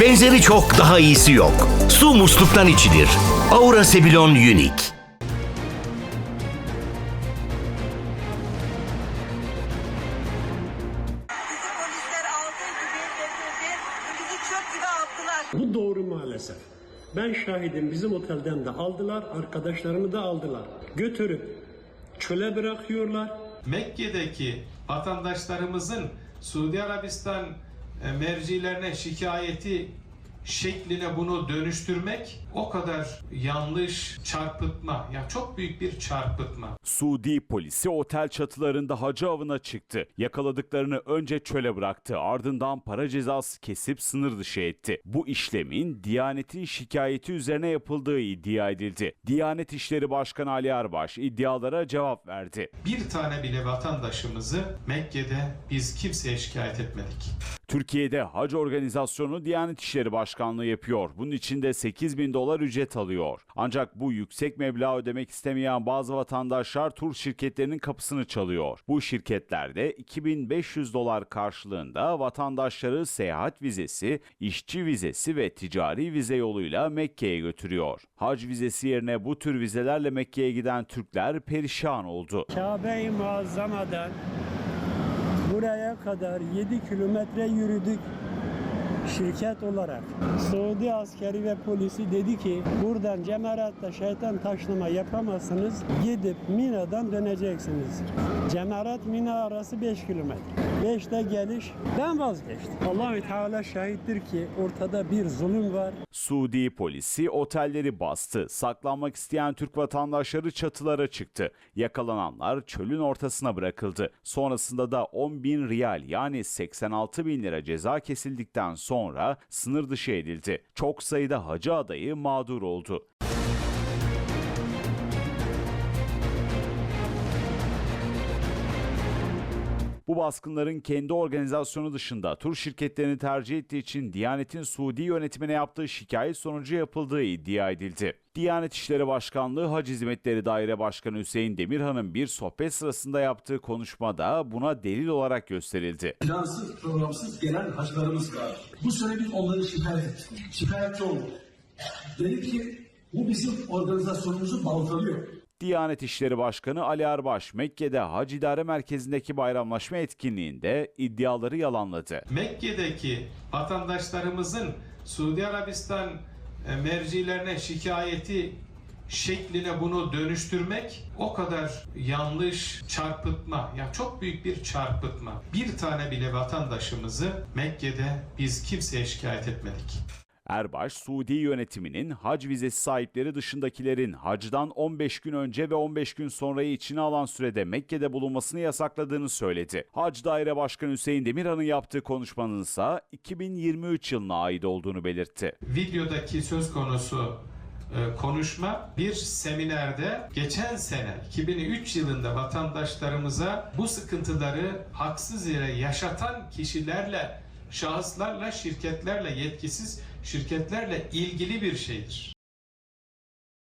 Benzeri çok daha iyisi yok. Su musluktan içilir. Aura Sebilon Unique. Bu doğru maalesef. Ben şahidim bizim otelden de aldılar, arkadaşlarımı da aldılar. Götürüp çöle bırakıyorlar. Mekke'deki vatandaşlarımızın Suudi Arabistan e, mercilerine şikayeti şekline bunu dönüştürmek o kadar yanlış çarpıtma. Ya çok büyük bir çarpıtma. Suudi polisi otel çatılarında hacı avına çıktı. Yakaladıklarını önce çöle bıraktı. Ardından para cezası kesip sınır dışı etti. Bu işlemin Diyanet'in şikayeti üzerine yapıldığı iddia edildi. Diyanet İşleri Başkanı Ali Erbaş iddialara cevap verdi. Bir tane bile vatandaşımızı Mekke'de biz kimseye şikayet etmedik. Türkiye'de hac organizasyonu Diyanet İşleri Başkanlığı yapıyor. Bunun için de 8 bin dolar ücret alıyor. Ancak bu yüksek meblağ ödemek istemeyen bazı vatandaşlar tur şirketlerinin kapısını çalıyor. Bu şirketlerde 2500 dolar karşılığında vatandaşları seyahat vizesi, işçi vizesi ve ticari vize yoluyla Mekke'ye götürüyor. Hac vizesi yerine bu tür vizelerle Mekke'ye giden Türkler perişan oldu. Kabe-i Muazzama'dan buraya kadar 7 kilometre yürüdük şirket olarak. Suudi askeri ve polisi dedi ki buradan Cemarat'ta şeytan taşlama yapamazsınız. Gidip Mina'dan döneceksiniz. Cemarat Mina arası 5 kilometre. 5'te geliş ben vazgeçtim. Allahü Teala şahittir ki ortada bir zulüm var. Suudi polisi otelleri bastı. Saklanmak isteyen Türk vatandaşları çatılara çıktı. Yakalananlar çölün ortasına bırakıldı. Sonrasında da 10 bin riyal yani 86 bin lira ceza kesildikten sonra sınır dışı edildi. Çok sayıda hacı adayı mağdur oldu. Bu baskınların kendi organizasyonu dışında tur şirketlerini tercih ettiği için Diyanet'in Suudi yönetimine yaptığı şikayet sonucu yapıldığı iddia edildi. Diyanet İşleri Başkanlığı Hac Hizmetleri Daire Başkanı Hüseyin Demirhan'ın bir sohbet sırasında yaptığı konuşmada buna delil olarak gösterildi. plansız, programsız gelen hacılarımız var. Bu sene biz onları şikayet ettik. Şikayetçi olduk. Dedik ki bu bizim organizasyonumuzu baltalıyor. Diyanet İşleri Başkanı Ali Erbaş, Mekke'de Hac İdare Merkezi'ndeki bayramlaşma etkinliğinde iddiaları yalanladı. Mekke'deki vatandaşlarımızın Suudi Arabistan e, mercilerine şikayeti şekline bunu dönüştürmek o kadar yanlış çarpıtma. Ya çok büyük bir çarpıtma. Bir tane bile vatandaşımızı Mekke'de biz kimseye şikayet etmedik. Erbaş, Suudi yönetiminin hac vizesi sahipleri dışındakilerin hacdan 15 gün önce ve 15 gün sonrayı içine alan sürede Mekke'de bulunmasını yasakladığını söyledi. Hac Daire Başkanı Hüseyin Demirhan'ın yaptığı konuşmanın ise 2023 yılına ait olduğunu belirtti. Videodaki söz konusu e, konuşma bir seminerde geçen sene 2003 yılında vatandaşlarımıza bu sıkıntıları haksız yere yaşatan kişilerle, şahıslarla, şirketlerle, yetkisiz şirketlerle ilgili bir şeydir.